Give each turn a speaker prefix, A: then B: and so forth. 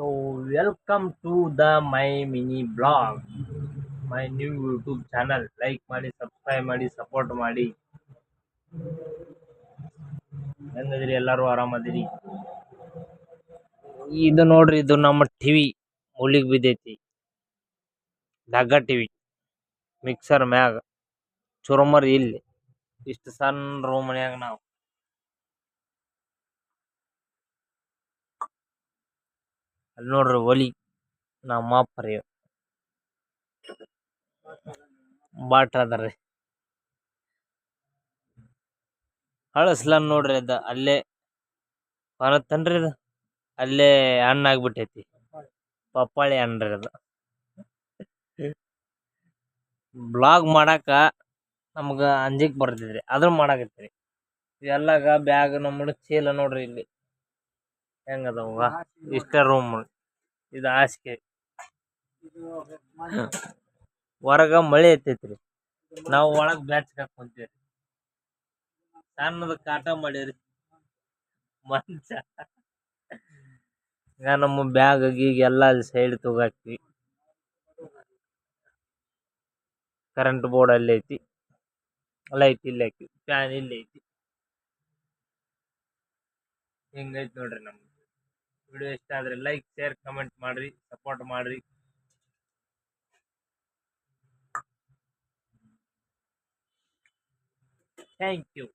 A: So welcome to the my mini blog my new YouTube channel like ಮಾಡಿ subscribe ಮಾಡಿ support ಮಾಡಿ. ಹೆಂಗದಿರಿ? ಎಲ್ಲರೂ ಆರಾಮದಿರಿ? ಇದು ನೋಡ್ರಿ, ಇದು ನಮ್ಮ ಟಿವಿ ಮೂಲಿಗೆ ಬಿದ್ದೈತಿ. ಡಗ್ಗ ಟಿವಿ ಮಿಕ್ಸರ್ ಮ್ಯಾಗ. ಚುರುಮರ್ ಇಲ್ಲಿ. ಇಷ್ಟು ಸಣ್ಣ ರೂಮ್ ಮನ್ಯಾಗ ನಾವು. ಅಲ್ಲಿ ನೋಡ್ರಿ ಒಲಿ. ನಮ್ಮ ಅಪ್ಪರಿ ಬಾಟ್ರ ಅದಾರ್ರಿ ಹಳಸ್ಲ ನೋಡ್ರಿ ಅದ. ಅಲ್ಲೇ ಬರತ್ತನ್ರಿ ಅದು. ಅಲ್ಲೇ ಹಣ್ಣಾಗ್ಬಿಟ್ಟೈತಿ ಪಪ್ಪಾಳಿ ಹಣ್ಣ್ರಿ ಅದು. ಬ್ಲಾಗ್ ಮಾಡಾಕ ನಮ್ಗ ಅಂಜಿಕ್ ಬರ್ತಿದ್ರಿ ಅದ್ರ ಮಾಡಾಕತ್ತೀರಿ. ಎಲ್ಲಾಗ ಬ್ಯಾಗ್ ನಮ್ಮ ಚೀಲ ನೋಡ್ರಿ ಇಲ್ಲಿ. ಹೆಂಗದವ ಇಷ್ಟ ರೂಮ್ ಇದು ಹಾಸಿಗೆ. ಹೊರಗ ಮಳೆ ಐತೈತ್ರಿ ನಾವು ಒಳಗ್ ಬ್ಯಾಚ್ ಕುಂತೀವ್ರಿ ಸಣ್ಣದ ಕಾಟ ಮಾಡೀರಿ ಮಂಚ. ಈಗ ನಮ್ಮ ಬ್ಯಾಗ್ ಗೀಗ್ ಎಲ್ಲ ಅಲ್ಲಿ ಸೈಡ್ ತಗಾಕ್ತಿವಿ. ಕರೆಂಟ್ ಬೋರ್ಡ್ ಅಲ್ಲಿ ಐತಿ. ಲೈಟ್ ಇಲ್ಲಿ ಐತಿ ಫ್ಯಾನ್ ಇಲ್ಲಿ ಐತಿ. ಹಿಂಗೈತಿ ನೋಡ್ರಿ ನಮ್ದು. ವಿಡಿಯೋ ಇಷ್ಟ ಆದರೆ ಲೈಕ್ ಶೇರ್ ಕಮೆಂಟ್ ಮಾಡ್ರಿ ಸಪೋರ್ಟ್ ಮಾಡ್ರಿ. Thank you